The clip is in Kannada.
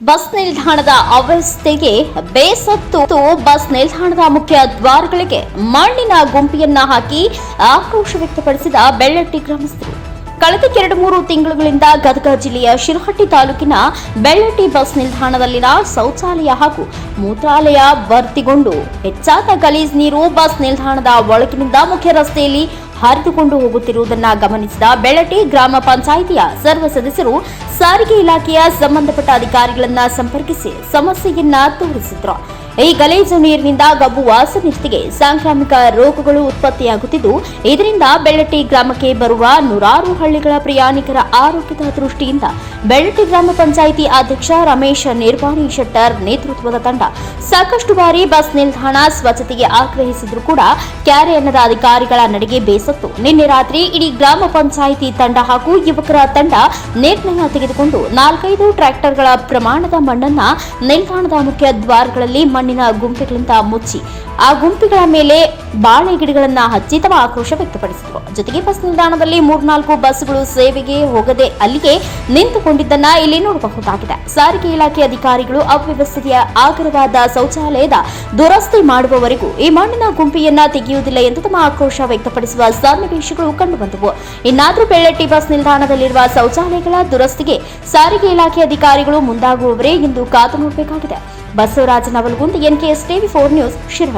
ಬಸ್ ನಿಲ್ದಾಣದ ಅವ್ಯವಸ್ಥೆಗೆ ಬೇಸತ್ತು. ಬಸ್ ನಿಲ್ದಾಣದ ಮುಖ್ಯ ದ್ವಾರಗಳಿಗೆ ಮಣ್ಣಿನ ಗುಂಪಿಯನ್ನ ಹಾಕಿ ಆಕ್ರೋಶ ವ್ಯಕ್ತಪಡಿಸಿದ ಬೆಳ್ಳಟ್ಟಿ ಗ್ರಾಮಸ್ಥರು. ಕಳೆದ ಎರಡು ಮೂರು ತಿಂಗಳುಗಳಿಂದ ಗದಗ ಜಿಲ್ಲೆಯ ಶಿರಹಟ್ಟಿ ತಾಲೂಕಿನ ಬೆಳ್ಳಟ್ಟಿ ಬಸ್ ನಿಲ್ದಾಣದಲ್ಲಿನ ಶೌಚಾಲಯ ಹಾಗೂ ಮೂತ್ರಾಲಯ ಭರ್ತಿಗೊಂಡು ಹೆಚ್ಚಾದ ಗಲೀಜ್ ನೀರು ಬಸ್ ನಿಲ್ದಾಣದ ಒಳಗಿನಿಂದ ಮುಖ್ಯ ರಸ್ತೆಯಲ್ಲಿ ಹರಿದುಕೊಂಡು ಹೋಗುತ್ತಿರುವುದನ್ನು ಗಮನಿಸಿದ ಬೆಳಟಿ ಗ್ರಾಮ ಪಂಚಾಯಿತಿಯ ಸರ್ವ ಸದಸ್ಯರು ಸಾರಿಗೆ ಇಲಾಖೆಯ ಸಂಬಂಧಪಟ್ಟ ಅಧಿಕಾರಿಗಳನ್ನ ಸಂಪರ್ಕಿಸಿ ಸಮಸ್ಯೆಯನ್ನ ತೋರಿಸಿದ್ರು. ಈ ಗಲೀಜು ನೀರಿನಿಂದ ಗಬ್ಬು ವಾಸನೆ ಸಾಂಕ್ರಾಮಿಕ ರೋಗಗಳು ಉತ್ಪತ್ತಿಯಾಗುತ್ತಿದ್ದು, ಇದರಿಂದ ಬೆಳ್ಳಟ್ಟಿ ಗ್ರಾಮಕ್ಕೆ ಬರುವ ನೂರಾರು ಹಳ್ಳಿಗಳ ಪ್ರಯಾಣಿಕರ ಆರೋಗ್ಯದ ದೃಷ್ಟಿಯಿಂದ ಬೆಳ್ಳಟ್ಟಿ ಗ್ರಾಮ ಪಂಚಾಯಿತಿ ಅಧ್ಯಕ್ಷ ರಮೇಶ್ ನಿರ್ವಾಣಿ ಶೆಟ್ಟರ್ ನೇತೃತ್ವದ ತಂಡ ಸಾಕಷ್ಟು ಬಾರಿ ಬಸ್ ನಿಲ್ದಾಣ ಸ್ವಚ್ಛತೆಗೆ ಆಗ್ರಹಿಸಿದ್ರು ಕೂಡ ಕ್ಯಾರೆ ಅಧಿಕಾರಿಗಳ ನಡೆಗೆ ಬೇಸತ್ತು. ನಿನ್ನೆ ರಾತ್ರಿ ಇಡೀ ಗ್ರಾಮ ಪಂಚಾಯಿತಿ ತಂಡ ಹಾಗೂ ಯುವಕರ ತಂಡ ನಿರ್ಣಯ ತೆಗೆದುಕೊಂಡು ನಾಲ್ಕೈದು ಟ್ರ್ಯಾಕ್ಟರ್ಗಳ ಪ್ರಮಾಣದ ಮಣ್ಣನ್ನ ನಿಲ್ದಾಣದ ಮುಖ್ಯ ದ್ವಾರಗಳಲ್ಲಿ ಮಣ್ಣಿನ ಗುಂಪೆಗಳಿಂದ ಮುಚ್ಚಿ ಆ ಗುಂಪಿಗಳ ಮೇಲೆ ಬಾಳೆ ಗಿಡಗಳನ್ನ ಹಚ್ಚಿ ತಮ್ಮ ಆಕ್ರೋಶ ವ್ಯಕ್ತಪಡಿಸಿದರು. ಜೊತೆಗೆ ಬಸ್ ನಿಲ್ದಾಣದಲ್ಲಿ ಮೂರ್ನಾಲ್ಕು ಬಸ್ಗಳು ಸೇವೆಗೆ ಹೋಗದೆ ಅಲ್ಲಿಗೆ ನಿಂತುಕೊಂಡಿದ್ದನ್ನ ಇಲ್ಲಿ ನೋಡಬಹುದಾಗಿದೆ. ಸಾರಿಗೆ ಇಲಾಖೆ ಅಧಿಕಾರಿಗಳು ಅವ್ಯವಸ್ಥೆಯ ಆಗರವಾದ ಶೌಚಾಲಯದ ದುರಸ್ತಿ ಮಾಡುವವರೆಗೂ ಈ ಮಣ್ಣಿನ ಗುಂಪಿಯನ್ನ ತೆಗೆಯುವುದಿಲ್ಲ ಎಂದು ತಮ್ಮ ಆಕ್ರೋಶ ವ್ಯಕ್ತಪಡಿಸುವ ಸನ್ನಿವೇಶಗಳು ಕಂಡುಬಂದವು. ಇನ್ನಾದರೂ ಬೆಳ್ಳಟ್ಟಿ ಬಸ್ ನಿಲ್ದಾಣದಲ್ಲಿರುವ ಶೌಚಾಲಯಗಳ ದುರಸ್ತಿಗೆ ಸಾರಿಗೆ ಇಲಾಖೆ ಅಧಿಕಾರಿಗಳು ಮುಂದಾಗುವವರೇ ಎಂದು ಕಾದು ನೋಡಬೇಕಾಗಿದೆ. Basavaraja Navalgund NKS TV four news Shirahatti